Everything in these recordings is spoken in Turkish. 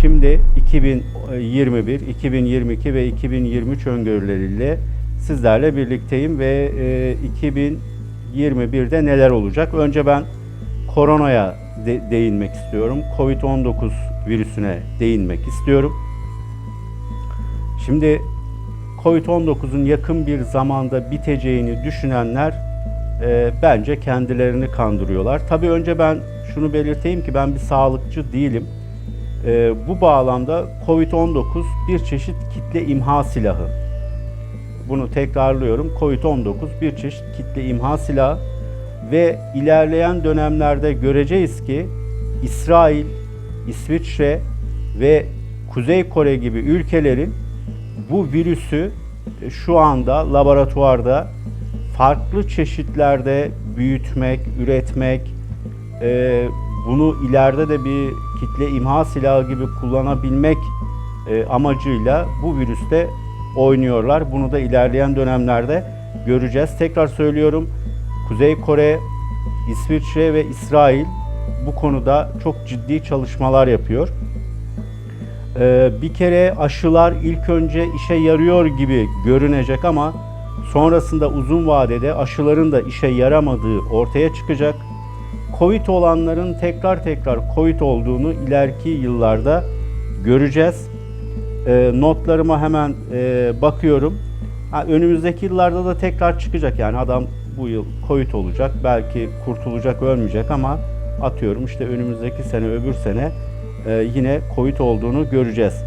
şimdi 2021, 2022 ve 2023 öngörüleriyle sizlerle birlikteyim ve e, 2021'de neler olacak? Önce ben koronaya de- değinmek istiyorum. Covid-19 virüsüne değinmek istiyorum. Şimdi Covid-19'un yakın bir zamanda biteceğini düşünenler e, bence kendilerini kandırıyorlar. Tabii önce ben şunu belirteyim ki ben bir sağlıkçı değilim. E, bu bağlamda Covid-19 bir çeşit kitle imha silahı. Bunu tekrarlıyorum. Covid-19 bir çeşit kitle imha silahı ve ilerleyen dönemlerde göreceğiz ki İsrail, İsviçre ve Kuzey Kore gibi ülkelerin bu virüsü e, şu anda laboratuvarda farklı çeşitlerde büyütmek, üretmek, e, bunu ileride de bir kitle imha silahı gibi kullanabilmek e, amacıyla bu virüste oynuyorlar. Bunu da ilerleyen dönemlerde göreceğiz. Tekrar söylüyorum. Kuzey Kore, İsviçre ve İsrail bu konuda çok ciddi çalışmalar yapıyor. Ee, bir kere aşılar ilk önce işe yarıyor gibi görünecek ama sonrasında uzun vadede aşıların da işe yaramadığı ortaya çıkacak. Covid olanların tekrar tekrar Covid olduğunu ileriki yıllarda göreceğiz. Ee, notlarıma hemen e, bakıyorum. Ha, önümüzdeki yıllarda da tekrar çıkacak yani adam bu yıl Covid olacak belki kurtulacak ölmeyecek ama atıyorum işte önümüzdeki sene öbür sene e, yine Covid olduğunu göreceğiz.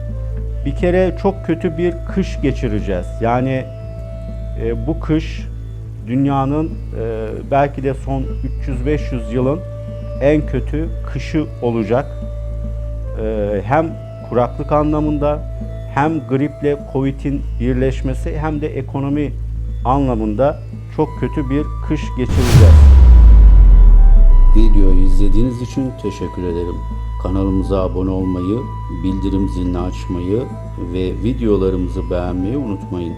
Bir kere çok kötü bir kış geçireceğiz. Yani e, bu kış dünyanın e, belki de son 300-500 yılın en kötü kışı olacak. E, hem kuraklık anlamında hem griple Covid'in birleşmesi hem de ekonomi anlamında çok kötü bir kış geçireceğiz. Videoyu izlediğiniz için teşekkür ederim. Kanalımıza abone olmayı, bildirim zilini açmayı ve videolarımızı beğenmeyi unutmayın.